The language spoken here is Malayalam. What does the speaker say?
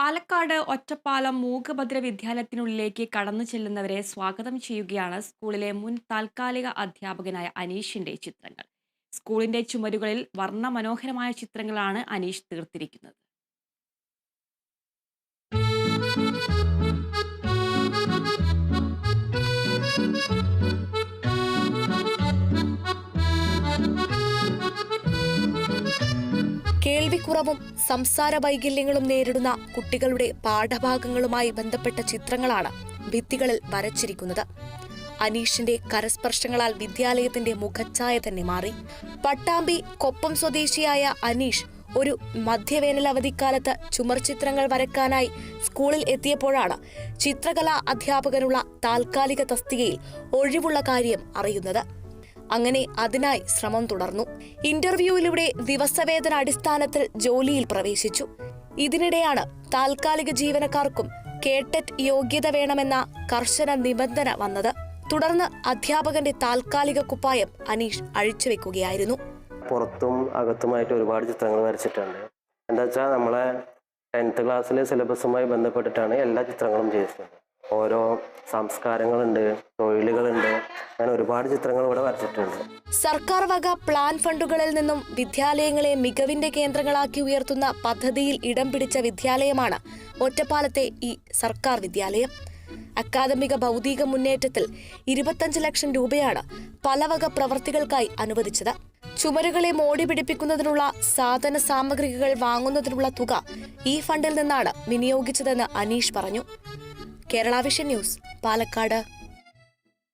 പാലക്കാട് ഒറ്റപ്പാലം മൂകഭദ്ര വിദ്യാലയത്തിനുള്ളിലേക്ക് കടന്നു ചെല്ലുന്നവരെ സ്വാഗതം ചെയ്യുകയാണ് സ്കൂളിലെ മുൻ താൽക്കാലിക അധ്യാപകനായ അനീഷിന്റെ ചിത്രങ്ങൾ. സ്കൂളിന്റെ ചുമരുകളിൽ വർണ മനോഹരമായ ചിത്രങ്ങളാണ് അനീഷ് തീർത്തിരിക്കുന്നത്. കേൾവിക്കുറവും സംസാര വൈകല്യങ്ങളും നേരിടുന്ന കുട്ടികളുടെ പാഠഭാഗങ്ങളുമായി ബന്ധപ്പെട്ട ചിത്രങ്ങളാണ് ഭിത്തികളിൽ വരച്ചിരിക്കുന്നത്. അനീഷിന്റെ കരസ്പർശങ്ങളാൽ വിദ്യാലയത്തിന്റെ മുഖച്ഛായ തന്നെ മാറി. പട്ടാമ്പി കൊപ്പം സ്വദേശിയായ അനീഷ് ഒരു മധ്യവേനൽ അവധിക്കാലത്ത് ചുമർ ചിത്രങ്ങൾ വരക്കാനായി സ്കൂളിൽ എത്തിയപ്പോഴാണ് ചിത്രകലാ അധ്യാപകനുള്ള താൽക്കാലിക തസ്തികയിൽ ഒഴിവുള്ള കാര്യം അറിയുന്നത്. അങ്ങനെ അതിനായി ശ്രമം തുടർന്നു. ഇന്റർവ്യൂവിലൂടെ ദിവസവേതന അടിസ്ഥാനത്തിൽ ജോലിയിൽ പ്രവേശിച്ചു. ഇതിനിടെയാണ് താൽക്കാലിക ജീവനക്കാർക്കും കേട്ടറ്റ് യോഗ്യത വേണമെന്ന കർശന നിബന്ധന വന്നത്. തുടർന്ന് അധ്യാപകന്റെ താൽക്കാലിക കുപ്പായം അനീഷ് അഴിച്ചുവെക്കുകയായിരുന്നു. പുറത്തും അകത്തുമായിട്ട് ഒരുപാട് ചിത്രങ്ങൾ വരച്ചിട്ടുണ്ട്. എന്താ വെച്ചാൽ നമ്മളെ ടെൻത്ത് ക്ലാസ്സിലെ സിലബസുമായി ബന്ധപ്പെട്ടിട്ടാണ് എല്ലാ ചിത്രങ്ങളും ചെയ്തിട്ടുള്ളത്. ഓരോ സംസ്കാരങ്ങളുണ്ട് തൊഴിലുകളുണ്ട്. അങ്ങനെ ഒരുപാട് ചിത്രങ്ങൾ ഇവിടെ വരച്ചിട്ടുണ്ട്. സർക്കാർ വക പ്ലാൻ ഫണ്ടുകളിൽ നിന്നും വിദ്യാലയങ്ങളെ മികവിന്റെ കേന്ദ്രങ്ങളാക്കി ഉയർത്തുന്ന പദ്ധതിയിൽ ഇടം പിടിച്ച വിദ്യാലയമാണ് ഒറ്റപ്പാലത്തെ ഈ സർക്കാർ വിദ്യാലയം. അക്കാദമിക ഭൗതിക മുന്നേറ്റത്തിൽ ഇരുപത്തഞ്ച് ലക്ഷം രൂപയാണ് പലവക പ്രവർത്തികൾക്കായി അനുവദിച്ചത്. ചുമരുകളെ മോടി പിടിപ്പിക്കുന്നതിനുള്ള സാധന സാമഗ്രികൾ വാങ്ങുന്നതിനുള്ള തുക ഈ ഫണ്ടിൽ നിന്നാണ് വിനിയോഗിച്ചതെന്ന് അനീഷ് പറഞ്ഞു. Kerala vision news Palakkad.